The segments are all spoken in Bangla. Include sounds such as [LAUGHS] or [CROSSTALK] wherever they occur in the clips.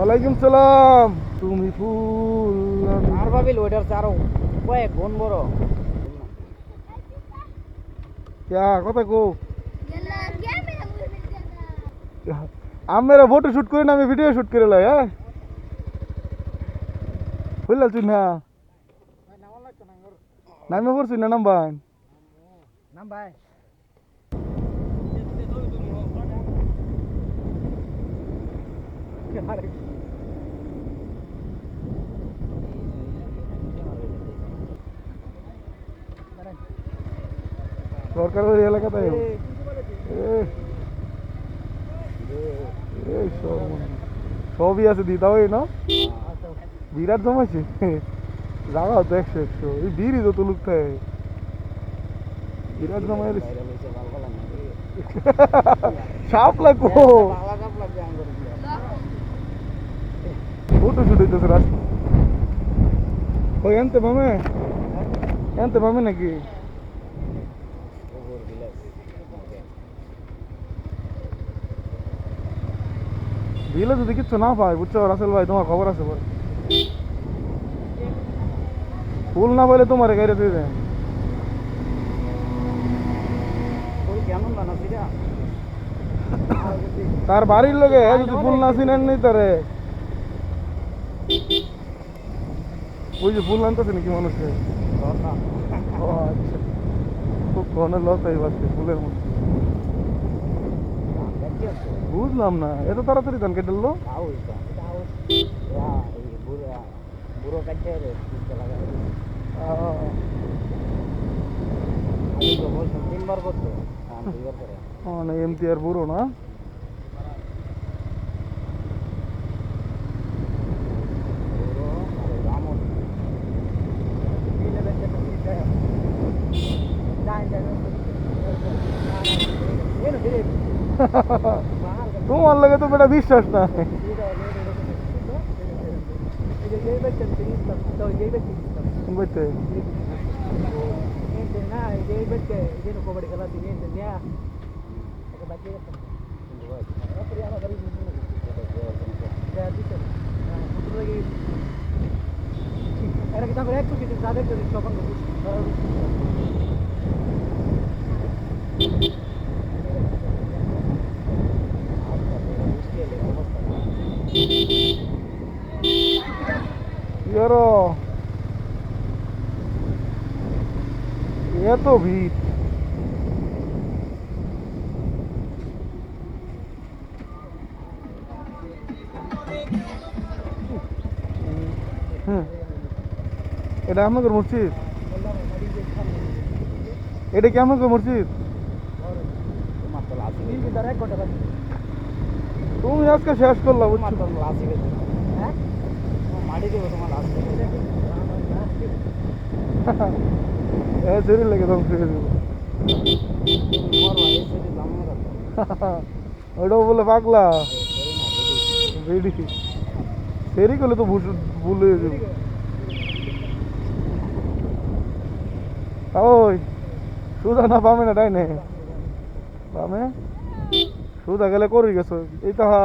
ওয়ালাইকুম সালাম। তুমি ফুল আর ভাবিল ওইটার চেয়ে আরও কয়েক গুণ বড়। ক্যা কথা কো আমরা ফটো শুট করে না আমি ভিডিও শুট করে লাই হ্যাঁ? বুঝলা তুই না? নামে পড়ছি না নাম্বার নাম ভাই। সরকার ওই এলাকাতে সবই আছে দিদা ওই না? বিরাট জমাইছে। তো একশো একশো। এই বিড়ি যত লুক থাকে বিরাট জমাই সাপ লাগবো ফটো শুট হইতেছে রাস্তা। ওই এনতে মামে এনতে মামে নাকি? বিলে যদি কিচ্ছু না পাই বুঝছ? রাসেল ভাই তোমার খবর আছে ভাই ফুল না পাইলে তোমার গাড়ি দিয়ে দেন। তার বাড়ির লোকে যদি ফুল না চিনেন নেই তারে। ওই যে ফুল আনতেছে নাকি মানুষকে? ও আচ্ছা। খুব ঘন লস এই বাসে ফুলের মধ্যে। বুঝলাম না এত তাড়াতাড়ি ধান কেটে করে মানে এমতি আর বুড়ো না? তোমার লাগে তো বেটা বিশ্বাস না kita berek tuh kita sadar dari sopan bagus. ইয়ারো এত ভিড়। এটা আমাকে মসজিদ। এটা কি আমাকে মসজিদ? তুমি আজকে শেষ করলা, বুঝছ? মাটি দেবো তোমার বলে পাগলা বেডি সেরি করলে তো ভুল হয়ে যাবে ওই সুদা না পামে না তাই নে পামে সুদা গেলে করি গেছো এই তো হা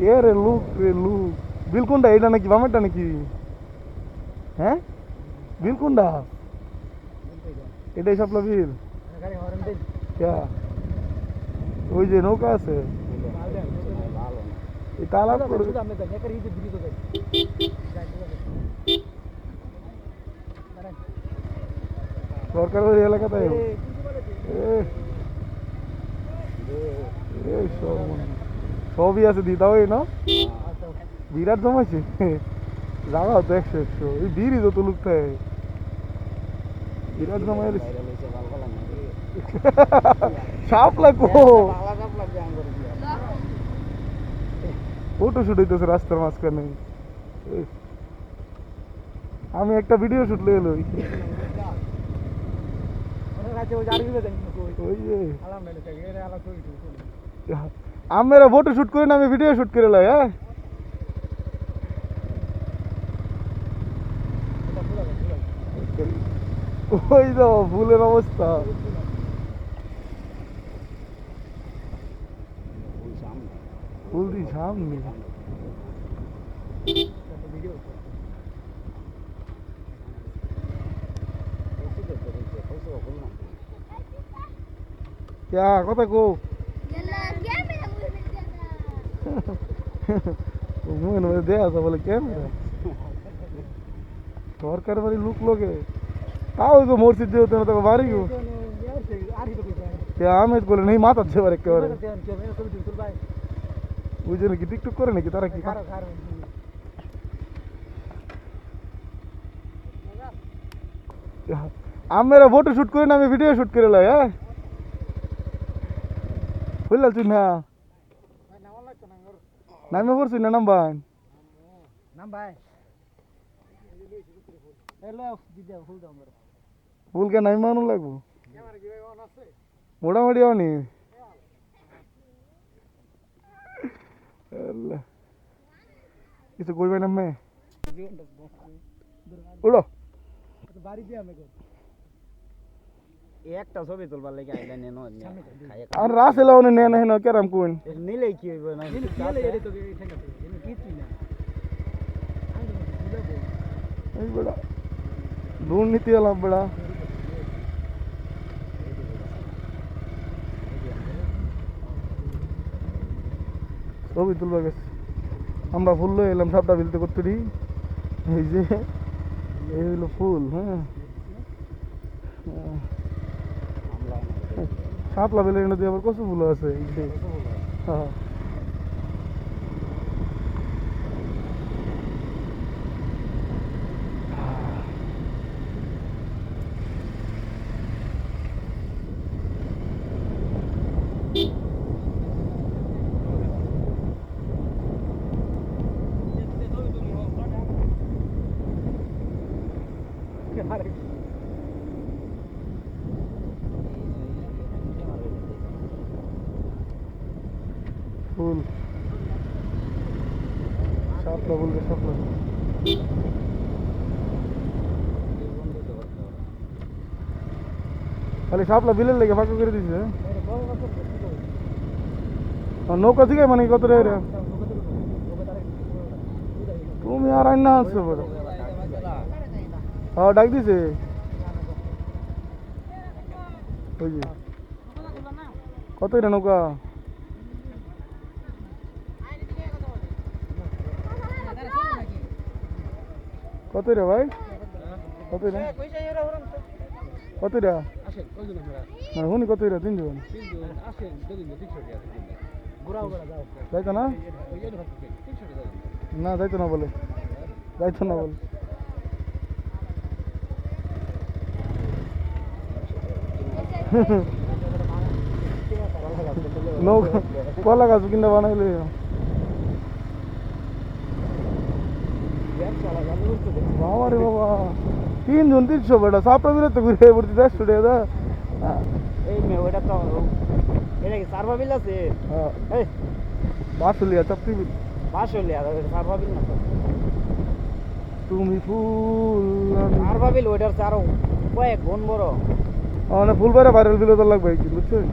এ রে লুক রে লুক বিলকুন্ডা এটা নাকি বামেরটা নাকি হ্যাঁ বিলকুন্ডা এটাই সাপলা বিল ওই যে নৌকা আছে তালাব করে সরকার ওই এলাকাতে এই সব সবই আছে দিদা ওই না বিরাট জমাইছে। জাগা তো একশো একশো। এই বিড়ি যত লুক থাকে বিরাট জমাই সাপ লাগবো ফটো শুট হইতেছে রাস্তার মাঝখানে। আমি একটা ভিডিও শুট লয়ে লই। ওই যে আমরা ফটো শুট করে না আমি ভিডিও শুট করে লাই হ্যাঁ? ওই তো ফুলের অবস্থা। ফুল দি সামনে কথা কো মুখে মধ্যে দেয়া আছে বলে ক্যামেরা সরকার বাড়ি লুক লোকে তাও গো মসজিদ দিয়ে হতো না তোকে বাড়ি গো আরবি তো কইছে কে আহমেদ বলে নেই মাথা যাবার একেবারে দেন কে মেরে ছবি তুল ভাই বুঝে নাকি টিকটক করে নাকি তারা কি খারাপ খারাপ আমরা ফটো শুট করে না আমি ভিডিও শুট করে লাই হ্যাঁ বুঝলাম তুই না নাম লাগতো না ওর নামে পড়ছি না নাম্বার নাম ভাই হ্যালো দিদা ফুল দাও আমার ভুলকে নামি মানুষ লাগবো? ভাই মোটামুটি অনি। কিছু কইবে না মে? জীবনটা উড়ো। বাড়ি দিয়ে আমি একটা ছবি তুলবার লাগে আইলা নে নো খাইয়া আর রাস এলাও নে নে নে কেরাম কোন নিলে কি হইব না এনে খেলে এরে তো ঠেকা তো এনে কিছুই না আমি তো ভুলে বল এই বড়া দুর্নীতি এলাম বড়া ছবি তুলবা গেছে আমরা ফুল লয়ে এলাম সাপটা বিলতে করতে দি এই যে এই হলো ফুল হ্যাঁ। সাপলা এনে নদী আবার কত ফুল আছে হ্যাঁ আরে ফুল। সাপলা বলবে সাপলা খালি সাপলা বিলের লেগে ফাঁকা করে দিছে। নৌকা থেকে মানে কত রে তুমি আর আইন আসছো হ্যাঁ ডাক দিছে। কত রে নৌকা? কত ভাই? কত রে? কত রে? না, শুনি, কত রে? তিনজন। যাইতো না? না, যাইতো না বলে। যাইতো না বলে। নৌকা, কলা গাছ কিনা বানাইলে। বাবা রে বাবা তিনজন তিনশো বেটা সাপটা বিরত ঘুরে পড়তে দেড়শো টাকা দা। এই মে ওটা তো এটা কি সারবা বিল আছে এই বাসুলিয়া চাপতি বাসলে আর সারবা বিল না তো? তুমি ফুল সারবা বিল ওইটার আরও কয়েক গুণ বড়। মানে ফুল বাইরে ভাইরাল বিল তো লাগবে কি বুঝছেন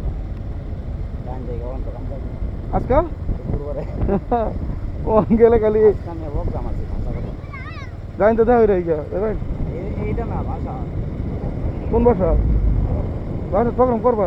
আজকাল? [LAUGHS] গেলে খালি সামনে প্রোগ্রাম আছে ভাষা কথা জানি তো দেখা হয়ে গিয়া দেখেন এই- এইটা না ভাষা কোন বাসা? বাসা প্রোগ্রাম করবা।